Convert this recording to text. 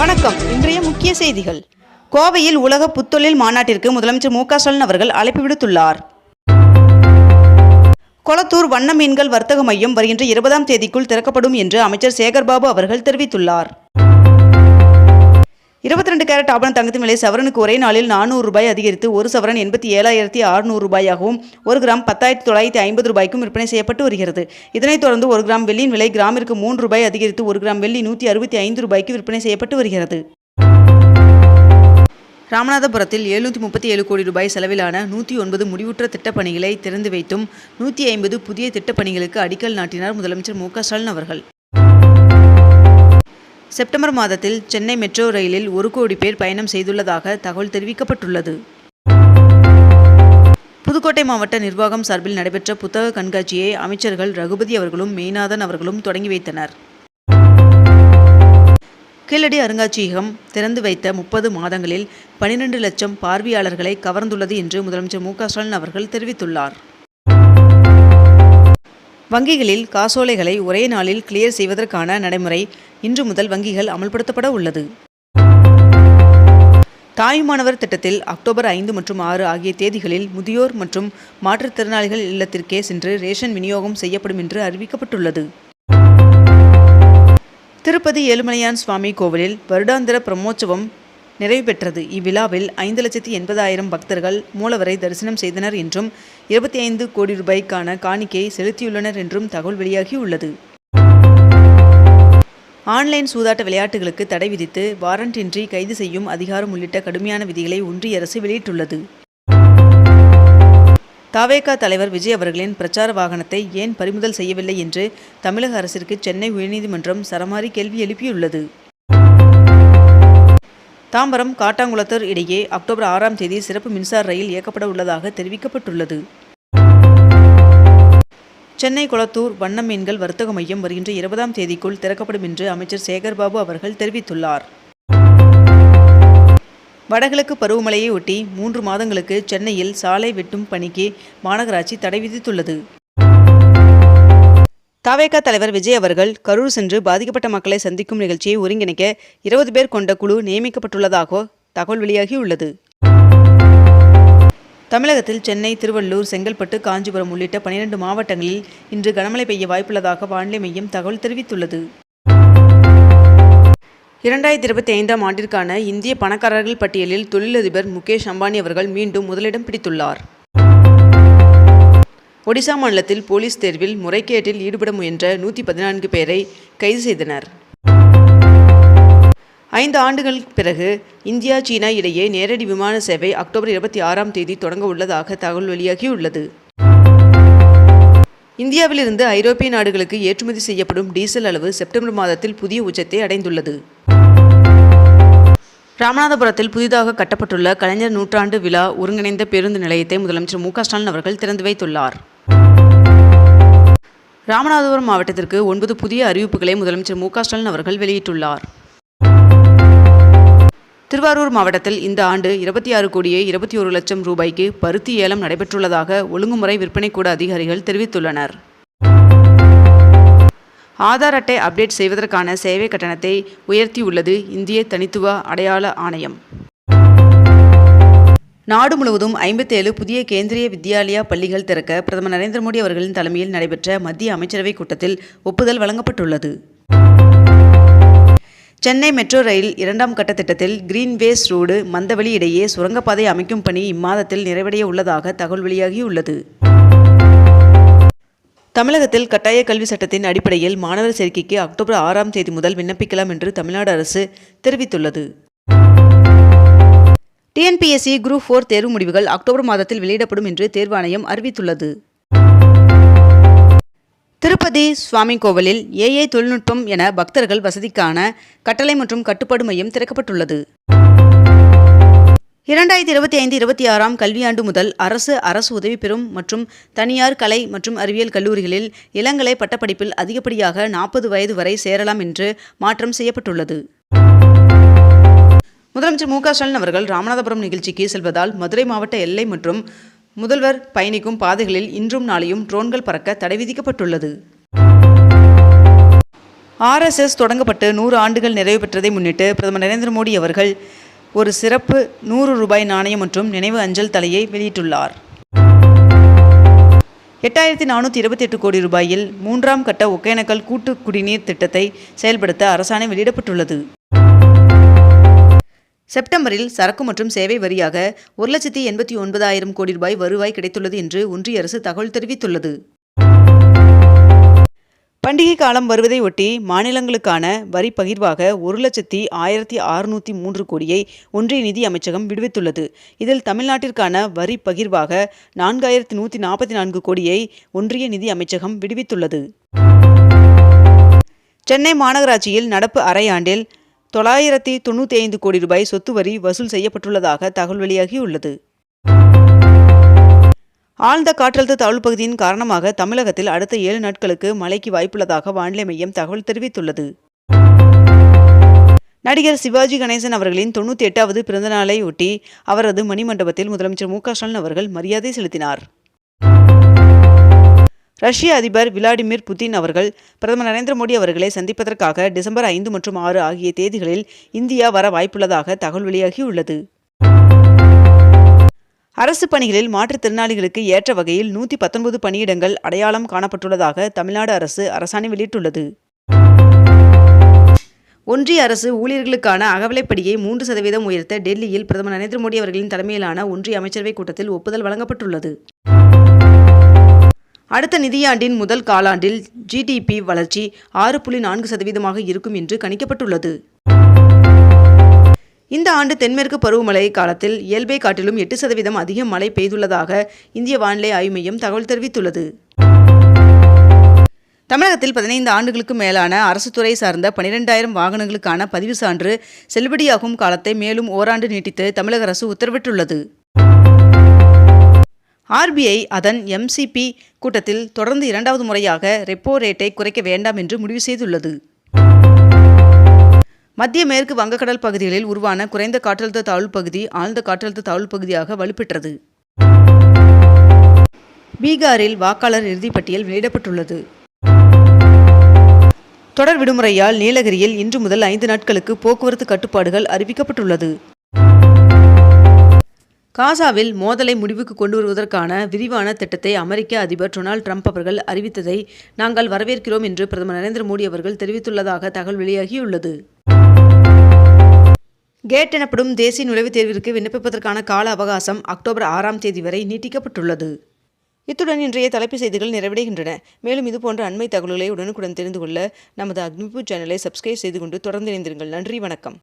வணக்கம். இன்றைய முக்கிய செய்திகள். கோவையில் உலக புத்தொழில் மாநாட்டிற்கு முதலமைச்சர் மு க ஸ்டாலின் அவர்கள் அழைப்பு விடுத்துள்ளார். கொளத்தூர் வண்ண மீன்கள் வர்த்தக மையம் வருகின்ற இருபதாம் தேதிக்குள் திறக்கப்படும் என்று அமைச்சர் சேகர்பாபு அவர்கள் தெரிவித்துள்ளார். இருபத்தி ரெண்டு கேரட் ஆபரண தங்கத்தின் விலை சவரனுக்கு ஒரே நாளில் நானூறு ரூபாய் அதிகரித்து ஒரு சவரன் எண்பத்தி ஏழாயிரத்தி அறுநூறு ரூபாயாகவும் ஒரு கிராம் பத்தாயிரத்தி தொள்ளாயிரத்தி ஐம்பது ரூபாய்க்கும் விற்பனை செய்யப்பட்டு வருகிறது. இதனைத் தொடர்ந்து ஒரு கிராம் வெள்ளியின் விலை கிராமிற்கு மூன்று ரூபாய் அதிகரித்து ஒரு கிராம் வெள்ளி நூற்றி அறுபத்தி ஐந்து ரூபாய்க்கு விற்பனை செய்யப்பட்டு வருகிறது. ராமநாதபுரத்தில் எழுநூற்றி முப்பத்தி ஏழு கோடி ரூபாய் செலவிலான நூற்றி ஒன்பது முடிவுற்ற திட்டப்பணிகளை திறந்து வைத்தும் நூற்றி ஐம்பது புதிய திட்டப்பணிகளுக்கு அடிக்கல் நாட்டினார் முதலமைச்சர் மு க ஸ்டாலின் அவர்கள். செப்டம்பர் மாதத்தில் சென்னை மெட்ரோ ரயிலில் ஒரு கோடி பேர் பயணம் செய்துள்ளதாக தகவல் தெரிவிக்கப்பட்டுள்ளது. புதுக்கோட்டை மாவட்ட நிர்வாகம் சார்பில் நடைபெற்ற புத்தக கண்காட்சியை அமைச்சர்கள் ரகுபதி அவர்களும் மெய்நாதன் அவர்களும் தொடங்கி வைத்தனர். கீழடி அருங்காட்சியகம் திறந்து வைத்த முப்பது மாதங்களில் பனிரெண்டு லட்சம் பார்வையாளர்களை கவர்ந்துள்ளது என்று முதலமைச்சர் மு க ஸ்டாலின் அவர்கள் தெரிவித்துள்ளார். வங்கிகளில் காசோலைகளை ஒரே நாளில் கிளியர் செய்வதற்கான நடைமுறை இன்று முதல் வங்கிகள் அமல்படுத்தப்பட உள்ளது. தாயுமானவர் திட்டத்தில் அக்டோபர் ஐந்து மற்றும் ஆறு ஆகிய தேதிகளில் முதியோர் மற்றும் மாற்றுத்திறனாளிகள் இல்லத்திற்கே சென்று ரேஷன் விநியோகம் செய்யப்படும் என்று அறிவிக்கப்பட்டுள்ளது. திருப்பதி ஏழுமலையான் சுவாமி கோவிலில் வருடாந்திர பிரம்மோற்சவம் நிறைவு பெற்றது. இவ்விழாவில் ஐந்து லட்சத்தி எண்பதாயிரம் பக்தர்கள் மூலவரை தரிசனம் செய்தனர் என்றும் இருபத்தி ஐந்து கோடி ரூபாய்க்கான காணிக்கையை செலுத்தியுள்ளனர் என்றும் தகவல் வெளியாகியுள்ளது. ஆன்லைன் சூதாட்ட விளையாட்டுகளுக்கு தடை விதித்து வாரண்டின்றி கைது செய்யும் அதிகாரம் உள்ளிட்ட கடுமையான விதிகளை ஒன்றிய அரசு வெளியிட்டுள்ளது. தாவேகா தலைவர் விஜய் அவர்களின் பிரச்சார வாகனத்தை ஏன் பறிமுதல் செய்யவில்லை என்று தமிழக அரசிற்கு சென்னை உயர்நீதிமன்றம் சரமாரி கேள்வி எழுப்பியுள்ளது. தாம்பரம் காட்டாங்குளத்தூர் இடையே அக்டோபர் ஆறாம் தேதி சிறப்பு மின்சார ரயில் இயக்கப்பட உள்ளதாக தெரிவிக்கப்பட்டுள்ளது. சென்னை குளத்தூர் வண்ண மீன்கள் வர்த்தக மையம் வருகின்ற இருபதாம் தேதிக்குள் திறக்கப்படும் என்று அமைச்சர் சேகர்பாபு அவர்கள் தெரிவித்துள்ளார். வடகிழக்கு பருவமழையை ஒட்டி மூன்று மாதங்களுக்கு சென்னையில் சாலை வெட்டும் பணிக்கு மாநகராட்சி தடை விதித்துள்ளது. தாவேகா தலைவர் விஜய் அவர்கள் கரூர் சென்று பாதிக்கப்பட்ட மக்களை சந்திக்கும் நிகழ்ச்சியை ஒருங்கிணைக்க இருபது பேர் கொண்ட குழு நியமிக்கப்பட்டுள்ளதாக தகவல் வெளியாகியுள்ளது. தமிழகத்தில் சென்னை திருவள்ளூர் செங்கல்பட்டு காஞ்சிபுரம் உள்ளிட்ட பனிரெண்டு மாவட்டங்களில் இன்று கனமழை பெய்ய வாய்ப்புள்ளதாக வானிலை மையம் தகவல் தெரிவித்துள்ளது. இரண்டாயிரத்தி இருபத்தி ஐந்தாம் ஆண்டிற்கான இந்திய பணக்காரர்கள் பட்டியலில் தொழிலதிபர் முகேஷ் அம்பானி அவர்கள் மீண்டும் முதலிடம் பிடித்துள்ளார். ஒடிசா மாநிலத்தில் போலீஸ் தேர்வில் முறைகேட்டில் ஈடுபட முயன்ற நூற்றி பதினான்கு பேரை கைது செய்தனர். ஐந்து ஆண்டுகளுக்கு பிறகு இந்தியா சீனா இடையே நேரடி விமான சேவை அக்டோபர் இருபத்தி ஆறாம் தேதி தொடங்க உள்ளதாக தகவல் வெளியாகியுள்ளது. இந்தியாவிலிருந்து ஐரோப்பிய நாடுகளுக்கு ஏற்றுமதி செய்யப்படும் டீசல் அளவு செப்டம்பர் மாதத்தில் புதிய உச்சத்தை அடைந்துள்ளது. ராமநாதபுரத்தில் புதிதாக கட்டப்பட்டுள்ள கலைஞர் நூற்றாண்டு விழா ஒருங்கிணைந்த பேருந்து நிலையத்தை முதலமைச்சர் மு க ஸ்டாலின் அவர்கள் திறந்து வைத்துள்ளார். ராமநாதபுரம் மாவட்டத்திற்கு ஒன்பது புதிய அறிவிப்புகளை முதலமைச்சர் மு ஸ்டாலின் அவர்கள் வெளியிட்டுள்ளார். திருவாரூர் மாவட்டத்தில் இந்த ஆண்டு இருபத்தி ஆறு கோடியே இருபத்தி ஒரு லட்சம் ரூபாய்க்கு பருத்தி ஏலம் நடைபெற்றுள்ளதாக ஒழுங்குமுறை விற்பனைக்கூட அதிகாரிகள் தெரிவித்துள்ளனர். ஆதார் அட்டை அப்டேட் செய்வதற்கான சேவை கட்டணத்தை உயர்த்தியுள்ளது இந்திய தனித்துவ அடையாள ஆணையம். நாடு முழுவதும் ஐம்பத்தேழு புதிய கேந்திரிய வித்யாலயா பள்ளிகள் திறக்க பிரதமர் நரேந்திர மோடி அவர்களின் தலைமையில் நடைபெற்ற மத்திய அமைச்சரவைக் கூட்டத்தில் ஒப்புதல் வழங்கப்பட்டுள்ளது. சென்னை மெட்ரோ ரயில் இரண்டாம் கட்ட திட்டத்தில் கிரீன்வேஸ் ரோடு மந்தவெளி இடையே சுரங்கப்பாதை அமைக்கும் பணி இம்மாதத்தில் நிறைவடைய உள்ளதாக தகவல் வெளியாகியுள்ளது. தமிழகத்தில் கட்டாய கல்வி சட்டத்தின் அடிப்படையில் மாணவர் சேர்க்கைக்கு அக்டோபர் ஆறாம் தேதி முதல் விண்ணப்பிக்கலாம் என்று தமிழ்நாடு அரசு தெரிவித்துள்ளது. டிஎன்பிஎஸ்சி குரூப் ஃபோர் தேர்வு முடிவுகள் அக்டோபர் மாதத்தில் வெளியிடப்படும் என்று தேர்வாணையம் அறிவித்துள்ளது. திருப்பதி சுவாமி கோவிலில் ஏஐ தொழில்நுட்பம் என பக்தர்கள் வசதிக்கான கட்டளை மற்றும் கட்டுப்பாடு மையம் திறக்கப்பட்டுள்ளது. இரண்டாயிரத்தி இருபத்தி ஐந்து இருபத்தி ஆறாம் கல்வியாண்டு முதல் அரசு அரசு உதவி பெறும் மற்றும் தனியார் கலை மற்றும் அறிவியல் கல்லூரிகளில் இளங்கலை பட்டப்படிப்பில் அதிகப்படியாக நாற்பது வயது வரை சேரலாம் என்று மாற்றம் செய்யப்பட்டுள்ளது. முதலமைச்சர் மு க ஸ்டாலின் அவர்கள் ராமநாதபுரம் நிகழ்ச்சிக்கு செல்வதால் மதுரை மாவட்ட எல்லை மற்றும் முதல்வர் பயணிக்கும் பாதைகளில் இன்றும் நாளையும் ட்ரோன்கள் பறக்க தடை விதிக்கப்பட்டுள்ளது. ஆர்எஸ்எஸ் தொடங்கப்பட்டு நூறு ஆண்டுகள் நிறைவு பெற்றதை முன்னிட்டு பிரதமர் நரேந்திர மோடி அவர்கள் ஒரு சிறப்பு நூறு ரூபாய் நாணயம் மற்றும் நினைவு அஞ்சல் தலையை வெளியிட்டுள்ளார். எட்டாயிரத்தி நானூற்றி இருபத்தி எட்டு கோடி ரூபாயில் மூன்றாம் கட்ட ஒகேனக்கல் கூட்டு குடிநீர் திட்டத்தை செயல்படுத்த அரசாணை வெளியிடப்பட்டுள்ளது. செப்டம்பரில் சரக்கு மற்றும் சேவை வரியாக ஒரு லட்சத்தி எண்பத்தி ஒன்பதாயிரம் கோடி ரூபாய் வருவாய் கிடைத்துள்ளது என்று ஒன்றிய அரசு தகவல் தெரிவித்துள்ளது. பண்டிகை காலம் வருவதை ஒட்டி மாநிலங்களுக்கான வரி பகிர்வாக ஒரு லட்சத்தி ஆயிரத்தி அறுநூற்றி மூன்று கோடியை ஒன்றிய நிதி அமைச்சகம் விடுவித்துள்ளது. இதில் தமிழ்நாட்டிற்கான வரி பகிர்வாக நான்காயிரத்தி நூற்றி நாற்பத்தி நான்கு கோடியை ஒன்றிய நிதி அமைச்சகம் விடுவித்துள்ளது. சென்னை மாநகராட்சியில் நடப்பு அரையாண்டில் தொள்ளாயிரத்தி தொண்ணூற்றி ஐந்து கோடி ரூபாய் சொத்து வரி வசூல் செய்யப்பட்டுள்ளதாக தகவல் வெளியாகியுள்ளது. ஆழ்ந்த காற்றழுத்த தாழ்வு பகுதியின் காரணமாக தமிழகத்தில் அடுத்த ஏழு நாட்களுக்கு மழைக்கு வாய்ப்புள்ளதாக வானிலை மையம் தகவல் தெரிவித்துள்ளது. நடிகர் சிவாஜி கணேசன் அவர்களின் தொண்ணூற்றி எட்டாவது பிறந்தநாளை ஒட்டி அவரது மணிமண்டபத்தில் முதலமைச்சர் மு ஸ்டாலின் அவர்கள் மரியாதை செலுத்தினார். ரஷ்ய அதிபர் விளாடிமிர் புதின் அவர்கள் பிரதமர் நரேந்திர மோடி அவர்களை சந்திப்பதற்காக டிசம்பர் ஐந்து மற்றும் ஆறு ஆகிய தேதிகளில் இந்தியா வர வாய்ப்புள்ளதாக தகவல் வெளியாகியுள்ளது. அரசு பணிகளில் மாற்றுத்திறனாளிகளுக்கு ஏற்ற வகையில் நூற்றி பத்தொன்பது பணியிடங்கள் அடையாளம் காணப்பட்டுள்ளதாக தமிழ்நாடு அரசு அரசாணை வெளியிட்டுள்ளது. ஒன்றிய அரசு ஊழியர்களுக்கான அகவலைப்படியை மூன்று சதவீதம் உயர்த்த டெல்லியில் பிரதமர் நரேந்திர மோடி அவர்களின் தலைமையிலான ஒன்றிய அமைச்சரவைக் கூட்டத்தில் ஒப்புதல் வழங்கப்பட்டுள்ளது. அடுத்த நிதியாண்டின் முதல் காலாண்டில் ஜிடிபி வளர்ச்சி ஆறு புள்ளி நான்கு சதவீதமாக இருக்கும் என்று கணிக்கப்பட்டுள்ளது. இந்த ஆண்டு தென்மேற்கு பருவமழை காலத்தில் இயல்பை காட்டிலும் எட்டு சதவீதம் அதிக மழை பெய்துள்ளதாக இந்திய வானிலை ஆய்வு மையம் தகவல் தெரிவித்துள்ளது. தமிழகத்தில் பதினைந்து ஆண்டுகளுக்கு மேலான அரசு துறை சார்ந்த பனிரெண்டாயிரம் வாகனங்களுக்கான பதிவு சான்று செல்லுபடியாகும் காலத்தை மேலும் ஓராண்டு நீட்டித்து தமிழக அரசு உத்தரவிட்டுள்ளது. ஆர்பிஐ அதன் எம்சிபி கூட்டத்தில் தொடர்ந்து இரண்டாவது முறையாக ரெப்போ ரேட்டை குறைக்க வேண்டாம் என்று முடிவு செய்துள்ளது. மத்திய மேற்கு வங்கக்கடல் பகுதிகளில் உருவான குறைந்த காற்றழுத்த தாழ்வு பகுதி ஆழ்ந்த காற்றழுத்த தாழ்வு பகுதியாக வலுப்பெற்றது. பீகாரில் வாக்காளர் இறுதிப்பட்டியல் வெளியிடப்பட்டுள்ளது. தொடர் விடுமுறையால் நீலகிரியில் இன்று முதல் ஐந்து நாட்களுக்கு போக்குவரத்து கட்டுப்பாடுகள் அறிவிக்கப்பட்டுள்ளது. காசாவில் மோதலை முடிவுக்கு கொண்டு வருவதற்கான விரிவான திட்டத்தை அமெரிக்க அதிபர் டொனால்டு ட்ரம்ப் அவர்கள் அறிவித்ததை நாங்கள் வரவேற்கிறோம் என்று பிரதமர் நரேந்திர மோடி அவர்கள் தெரிவித்துள்ளதாக தகவல் வெளியாகியுள்ளது. கேட் எனப்படும் தேசிய நுழைவுத் தேர்விற்கு விண்ணப்பிப்பதற்கான கால அவகாசம் அக்டோபர் ஆறாம் தேதி வரை நீட்டிக்கப்பட்டுள்ளது. இத்துடன் இன்றைய தலைப்பு செய்திகள் நிறைவடைகின்றன. மேலும் இதுபோன்ற அண்மை தகவல்களை உடனுக்குடன் தெரிந்து கொள்ள நமது அக்னிபூ சேனலை சப்ஸ்கிரைப் செய்து கொண்டு தொடர்ந்து இணைந்திருங்கள். நன்றி வணக்கம்.